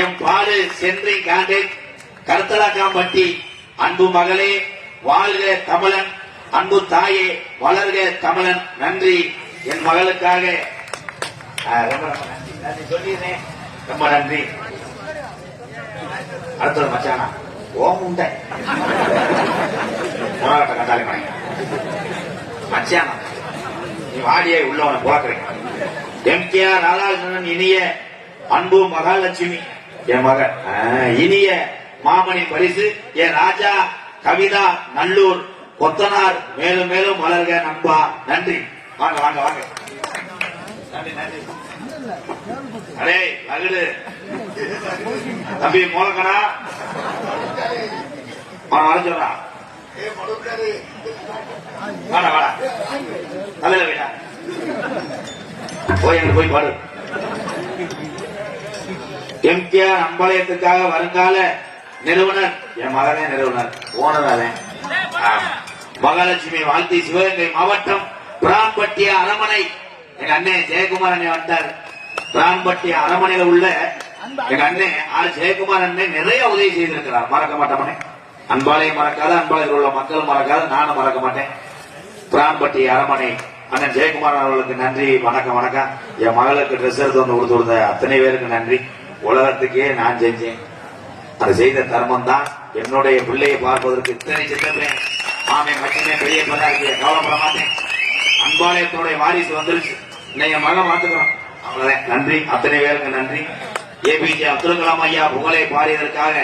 M பாடு சென்றி காண்டே கருத்தலாக்காம்பட்டி அன்பு மகளே வாழ்க தமிழன் அன்பு தாயே வளர்க தமிழன் நன்றி. என் மகளுக்காக ரொம்ப ரொம்ப நன்றி. நன்றி சொல்லிடுறேன். ரொம்ப நன்றி. அடுத்தது மச்சானா? ஓம் உண்டை. உலகத்தை கண்டாலே மணி மச்சானா நீ வாடியை உள்ளவனை பார்க்கிறேன் எம் கே ஆர் ராதாகிருஷ்ணன் இனிய அன்பு மகாலட்சுமி. என் மகன். இனிய மாமணி பரிசு என் ராஜா கவிதா நல்லூர் கொத்தனார் மேலும் மேலும் வளர்க நண்பா. நன்றி. வாங்க வாங்க வாங்க. நன்றி நன்றி. அரே அகுடு தம்பி மூலக்கடா அவன் வாடா வாடா. நல்ல போய் போய் பாடு. எம்கேஆர் அம்பாளையத்துக்காக வருங்கால நிறுவனர். என் மகனே நிறுவனர். ஓனராலே மகாலட்சுமி வாழ்த்தி சிவகங்கை மாவட்டம் பிரான்பட்டிய அரமனை எங்க அண்ணன் ஜெயக்குமார் அண்ணன் வந்தார். பிராம்பட்டிய அரமனையில உள்ள எங்க அண்ணன் ஆர். ஜெயக்குமார் அண்ணன் நிறைய உதவி செய்திருக்கிறார். மறக்க மாட்டோமனே அன்பாலையை மறக்காத அன்பாளையத்தில் உள்ள மக்கள் மறக்காத நானும் மறக்க மாட்டேன். பிரான்பட்டி அரமனை அண்ணன் ஜெயக்குமார் அவர்களுக்கு நன்றி. வணக்கம் வணக்கம். என் மகளுக்கு ட்ரெஸ் எடுத்து வந்து கொடுத்துருந்த அத்தனை பேருக்கு நன்றி. உலகத்துக்கே நான் செஞ்சேன். அது செய்த தர்மம் தான் என்னுடைய பிள்ளையை பார்ப்பதற்கு இத்தனை சித்தப்பேன் மாமே மட்டுமே பெரிய பண்ணா கவலைப்பட மாட்டேன். அன்பாலயத்தோடைய வாரிசு வந்துருச்சு. இன்னைய மகன் பார்த்துக்கிறோம் அவ்வளவுதான். நன்றி. அத்தனை பேருக்கு நன்றி. ஏபிஜே அப்துல் கலாம் ஐயா புகழை பாடியதற்காக